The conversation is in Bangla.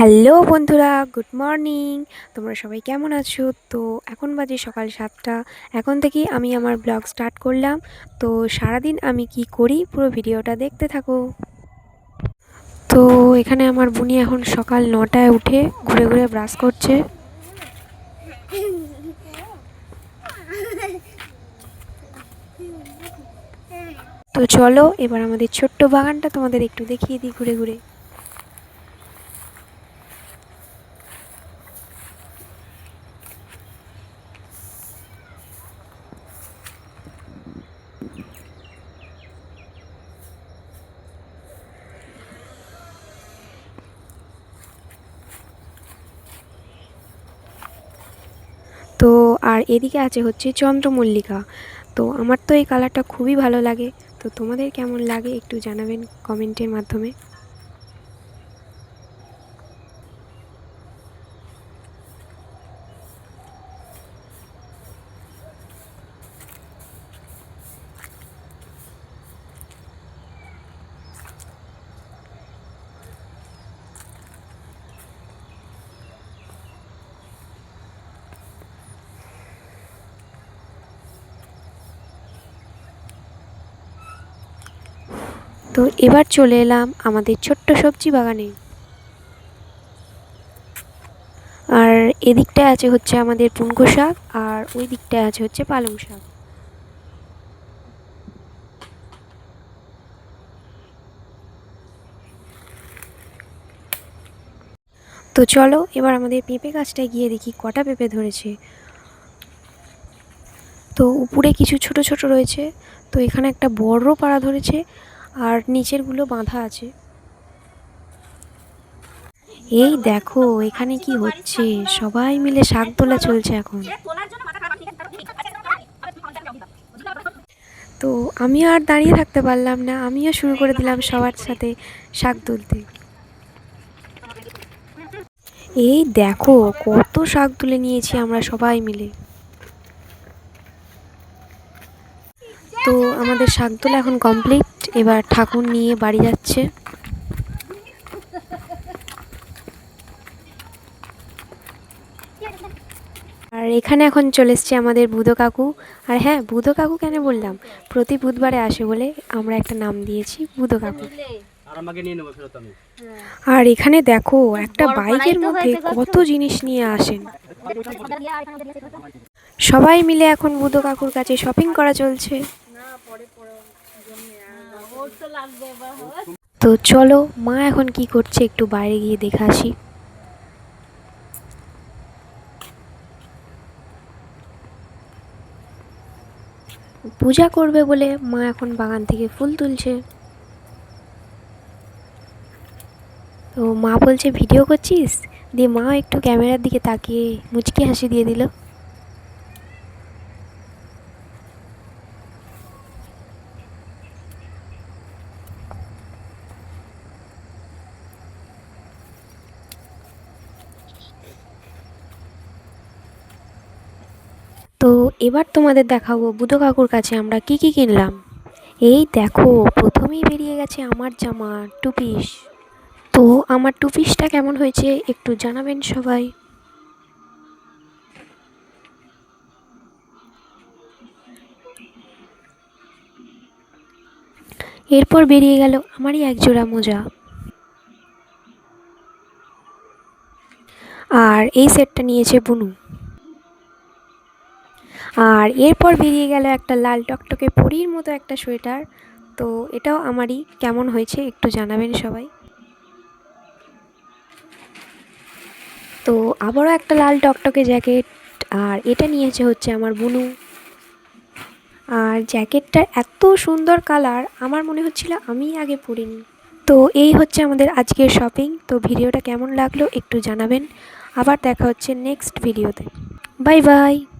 হ্যালো বন্ধুরা, গুড মর্নিং। তোমরা সবাই কেমন আছো? তো এখন বাজে সকাল সাতটা। এখন থেকেই আমি আমার ব্লগ স্টার্ট করলাম। তো সারাদিন আমি কি করি পুরো ভিডিওটা দেখতে থাকো। তো এখানে আমার বুনি এখন সকাল নটায় উঠে ঘুরে ঘুরে ব্রাশ করছে। তো চলো, এবার আমাদের ছোট্ট বাগানটা তোমাদের একটু দেখিয়ে দিই ঘুরে ঘুরে তো আর এদিকে আছে হচ্ছে চন্দ্রমল্লিকা। তো আমার তো এই কালারটা খুবই ভালো লাগে। তো তোমাদের কেমন লাগে একটু জানাবেন কমেন্টের মাধ্যমে। তো এবার চলে এলাম আমাদের ছোট্ট সবজি বাগানে। আর এদিকটায় আছে হচ্ছে আমাদের পুনকো শাক, আর ওই দিকটায় আছে হচ্ছে পালং শাক। তো চলো এবার আমাদের পেঁপে গাছটায় গিয়ে দেখি কটা পেঁপে ধরেছে। তো উপরে কিছু ছোট ছোট রয়েছে। তো এখানে একটা বড় পাড়া ধরেছে। আর নিচেরগুলো বাঁধা আছে। এই দেখো, এখানে কি হচ্ছে? সবাই মিলে শাক তোলা চলছে এখন। তো আমি আর দাঁড়িয়ে থাকতে পারলাম না, আমিও শুরু করে দিলাম সবার সাথে শাক তুলতে। এই দেখো, কত শাক তুলে নিয়েছি আমরা সবাই মিলে। তো আমাদের শাক তোলা এখন কমপ্লিট এবার ঠাকুর নিয়ে বাড়ি যাচ্ছে। আর এখানে এখন চলে এসছে আমাদের বুধো কাকু। আর হ্যাঁ বুধো কাকু কেন বললাম? প্রতি বুধবারে আসে বলে আমরা একটা নাম দিয়েছি বুধো কাকু। আর আমাকে নিয়ে নেব ফেরত আমি। আর এখানে দেখো একটা বাইকের মধ্যে কত জিনিস নিয়ে আসেন। সবাই মিলে এখন বুধো কাকুর কাছে শপিং করা চলছে। তো চলো, মা এখন কি করছে একটু বাইরে গিয়ে দেখে আসি। পূজা করবে বলে মা এখন বাগান থেকে ফুল তুলছে। তো মা বলছে, ভিডিও করছিস? দিয়ে মা একটু ক্যামেরার দিকে তাকিয়ে মুচকি হাসি দিয়ে দিল। তো এবার তোমাদের দেখাবো বুধো কাকুর কাছে আমরা কি কি কিনলাম। এই দেখো, প্রথমেই বেরিয়ে গেছে আমার জামা টু পিস তো আমার টু পিসটা কেমন হয়েছে একটু জানাবেন সবাই। এরপর বেরিয়ে গেল আমারই এক জোড়া মোজা। আর এই সেটটা নিয়েছে বুনু। আর এরপর বেরিয়ে গেল একটা লাল টকটকে পরির মতো একটা সোয়েটার। তো এটাও আমারই। কেমন হয়েছে একটু জানাবেন সবাই। তো আবারও একটা লাল টকটকে জ্যাকেট। আর এটা নিয়েছে হচ্ছে আমার বুনু। আর জ্যাকেটটার এত সুন্দর কালার, আমার মনে হচ্ছিল আমি আগে পরিনি। তো এই হচ্ছে আমাদের আজকের শপিং। তো ভিডিওটা কেমন লাগল একটু জানাবেন। আবার দেখা হচ্ছে নেক্সট ভিডিওতে। Bye bye.